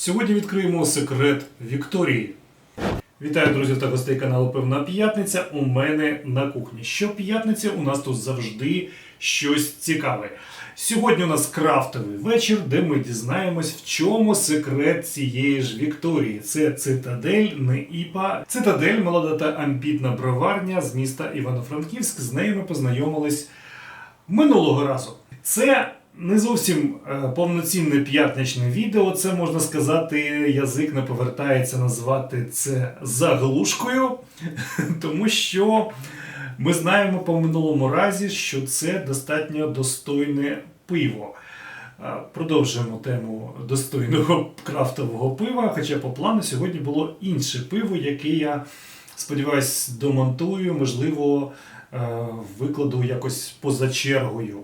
Сьогодні відкриємо секрет Вікторії. Вітаю, друзі та гостей каналу Певна П'ятниця. У мене на кухні. Щоп'ятниці у нас тут завжди щось цікаве. Сьогодні у нас крафтовий вечір, де ми дізнаємось, в чому секрет цієї ж Вікторії. Це цитадель Неіпа. Цитадель молода та ампітна броварня з міста Івано-Франківськ. З нею ми познайомились минулого разу. Це не зовсім е, повноцінне п'ятничне відео. Це можна сказати, язик не повертається назвати це заглушкою, тому що ми знаємо по минулому разі, що це достатньо достойне пиво. Е, Продовжуємо тему достойного крафтового пива. Хоча по плану сьогодні було інше пиво, яке я сподіваюсь домонтую, можливо, е, викладу якось поза чергою.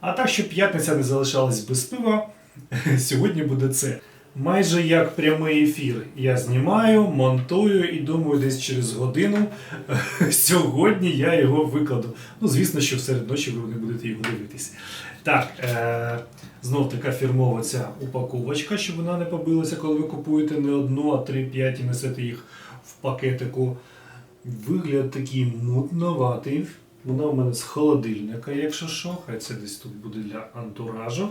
А так, щоб п'ятниця не залишалась без пива, сьогодні буде це. Майже як прямий ефір. Я знімаю, монтую і думаю, десь через годину сьогодні я його викладу. Ну, звісно, що серед ночі ви не будете його дивитись. Так, е- знов така фірмова ця упаковочка, щоб вона не побилася, коли ви купуєте не одну, а три-п'ять і несете їх в пакетику. Вигляд такий мутноватий. Вона в мене з холодильника, якщо що, хай це десь тут буде для антуражу.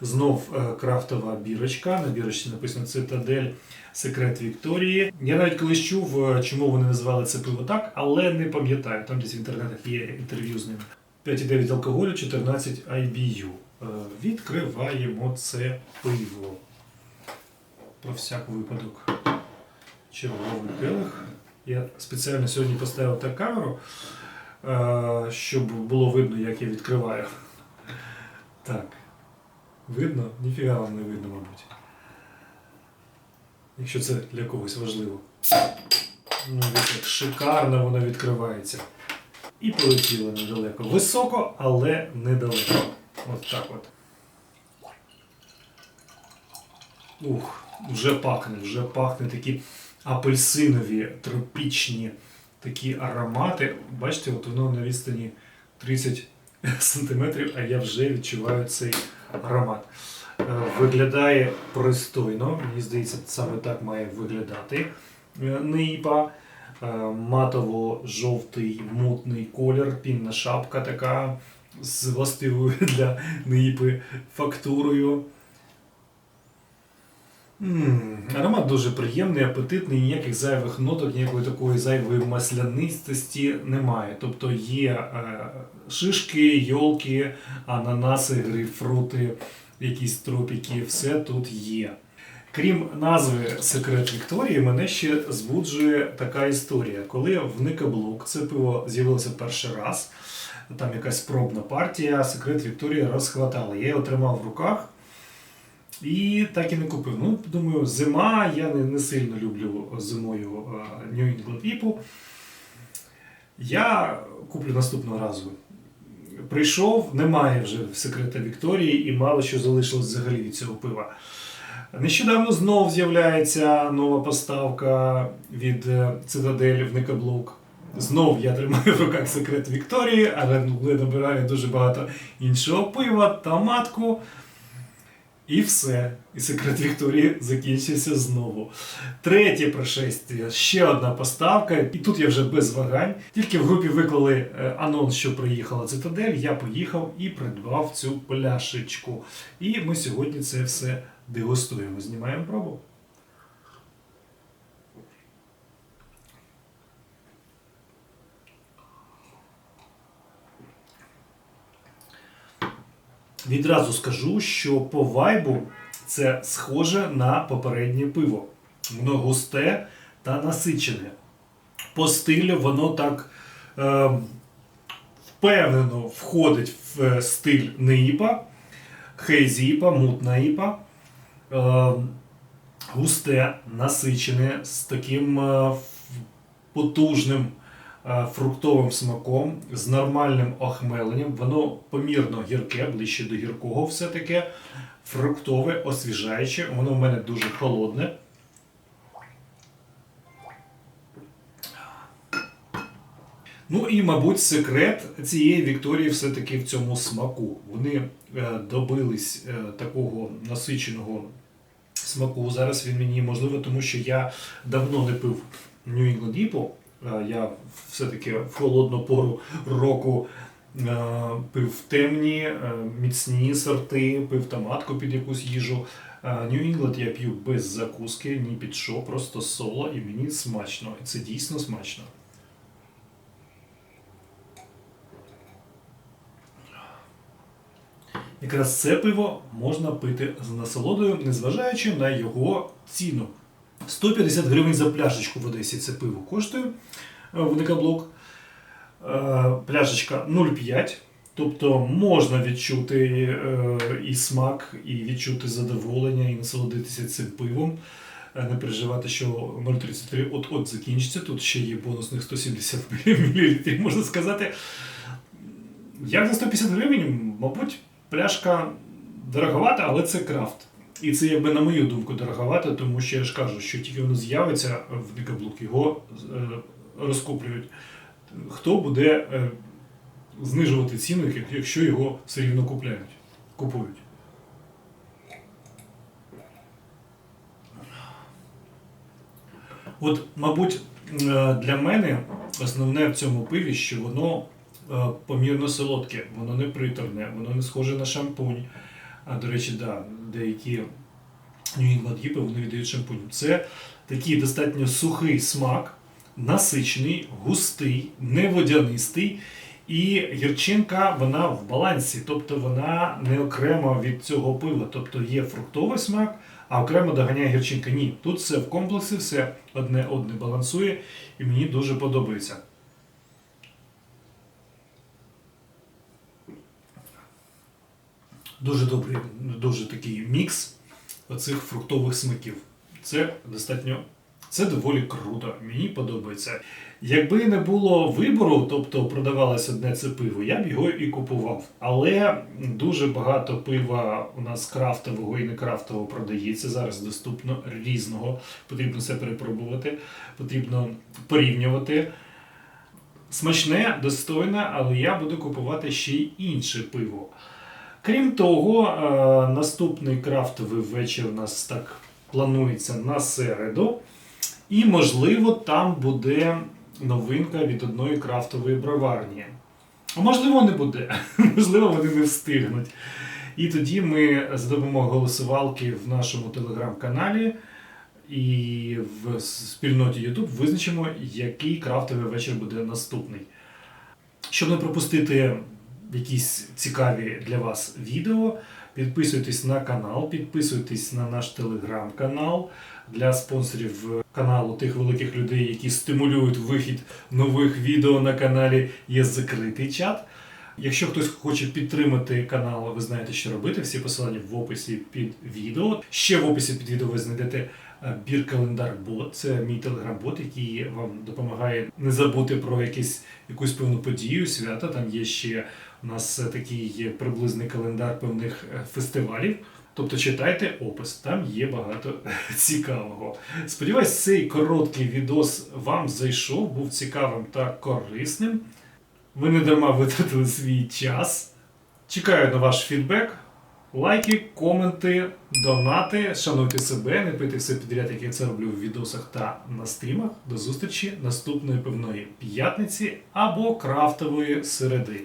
Знов е, крафтова бірочка. На бірочці написано Цитадель Секрет Вікторії. Я навіть колись чув, е, чому вони називали це пиво так, але не пам'ятаю. Там десь в інтернетах є інтерв'ю з ним. 5,9 алкоголю, 14 IBU. Е, Відкриваємо це пиво. Про всяк випадок. Червоний келих. Я спеціально сьогодні поставив так камеру, щоб було видно, як я відкриваю. Так. Видно? Ніфіга вам не видно, мабуть. Якщо це для когось важливо. Ну, як шикарно воно відкривається. І полетіло недалеко. Високо, але недалеко. От так от. Ух, вже пахне, вже пахне такі апельсинові, тропічні такі аромати. Бачите, от воно на відстані 30 сантиметрів, а я вже відчуваю цей аромат. Е, Виглядає пристойно, мені здається, саме так має виглядати е, нипа. Е, Матово-жовтий мутний колір, пінна шапка така з властивою для нипи фактурою. М, Аромат дуже приємний, апетитний, ніяких зайвих ноток, ніякої такої зайвої маслянистості немає. Тобто є е, шишки, йолки, ананаси, грейпфрути, якісь тропіки, все тут є. Крім назви Секрет Вікторії, мене ще збуджує така історія. Коли в Никаблук це пиво з'явилося перший раз, там якась пробна партія, Секрет Вікторії розхватали. Я його тримав в руках. І так і не купив. Ну, думаю, зима, я не, не сильно люблю зимою е, New England IPA. Я куплю наступного разу. Прийшов, немає вже секрета Вікторії і мало що залишилось взагалі від цього пива. Нещодавно знов з'являється нова поставка від е, Цитадель в Никаблук. Знов я тримаю в руках секрет Вікторії, але ну, набираю дуже багато іншого пива, томатку. І все. І секрет Вікторії закінчився знову. Третє пришестя, ще одна поставка. І тут я вже без вагань. Тільки в групі виклали е, анонс, що приїхала цитадель. Я поїхав і придбав цю пляшечку. І ми сьогодні це все дегустуємо. Знімаємо пробу. Відразу скажу, що по вайбу це схоже на попереднє пиво. Воно густе та насичене. По стилю воно так е, впевнено входить в е, стиль неїпа, хейзіпа, мутна іпа. Е, густе, насичене, з таким е, потужним фруктовим смаком, з нормальним охмеленням. Воно помірно гірке, ближче до гіркого все таке. Фруктове, освіжаюче. Воно в мене дуже холодне. Ну і, мабуть, секрет цієї Вікторії все-таки в цьому смаку. Вони е, добились е, такого насиченого смаку. Зараз він мені можливо, тому що я давно не пив New England IPA. Е, Я все-таки в холодну пору року е, пив темні, е, міцні сорти, пив томатку під якусь їжу. England я п'ю без закуски, ні під що, просто соло, і мені смачно. І це дійсно смачно. Якраз це пиво можна пити з насолодою, незважаючи на його ціну. 150 гривень за пляшечку в Одесі це пиво коштує е, в Никаблок. Е, Пляшечка 0,5. Тобто можна відчути е, і смак, і відчути задоволення, і насолодитися цим пивом. Не переживати, що 0,33 от-от закінчиться. Тут ще є бонусних 170 мл, можна сказати. Як за 150 гривень, мабуть, пляшка дороговата, але це крафт. І це, якби, на мою думку, дороговато, тому що я ж кажу, що тільки воно з'явиться в Дикаблук, його е, розкуплюють. Хто буде е, знижувати ціну, якщо його все рівно купляють, купують? От, мабуть, е, для мене основне в цьому пиві, що воно помірно солодке, воно не приторне, воно не схоже на шампунь. А до речі, да, деякі New England Гіпи вони віддають шампунь. Це такий достатньо сухий смак, насичений, густий, не водянистий. І гірчинка вона в балансі, тобто вона не окремо від цього пива. Тобто є фруктовий смак, а окремо доганяє гірчинка. Ні, тут все в комплексі, все одне одне балансує, і мені дуже подобається. Дуже добрий, дуже такий мікс оцих фруктових смаків. Це достатньо. Це доволі круто, мені подобається. Якби не було вибору, тобто продавалось одне це пиво, я б його і купував. Але дуже багато пива у нас крафтового і не крафтового продається зараз доступно різного. Потрібно все перепробувати, потрібно порівнювати. Смачне, достойне, але я буду купувати ще й інше пиво. Крім того, е, наступний крафтовий вечір у нас так планується на середу. І, можливо, там буде новинка від одної крафтової броварні. А можливо, не буде. Можливо, вони не встигнуть. І тоді ми за допомогою голосувалки в нашому телеграм-каналі і в спільноті YouTube визначимо, який крафтовий вечір буде наступний. Щоб не пропустити якісь цікаві для вас відео, підписуйтесь на канал, підписуйтесь на наш телеграм-канал для спонсорів каналу тих великих людей, які стимулюють вихід нових відео на каналі. Є закритий чат. Якщо хтось хоче підтримати канал, ви знаєте, що робити. Всі посилання в описі під відео. Ще в описі під відео ви знайдете е, бір календар бот. Це мій телеграм-бот, який вам допомагає не забути про якісь, якусь певну подію, свято. Там є ще у нас е, такий приблизний календар певних е, фестивалів. Тобто читайте опис, там є багато цікавого. Сподіваюсь, цей короткий відос вам зайшов, був цікавим та корисним. Ви не дарма витратили свій час. Чекаю на ваш фідбек, лайки, коменти, донати. Шануйте себе, не пийте все підряд, як я це роблю в відосах та на стрімах. До зустрічі наступної певної п'ятниці або крафтової середи.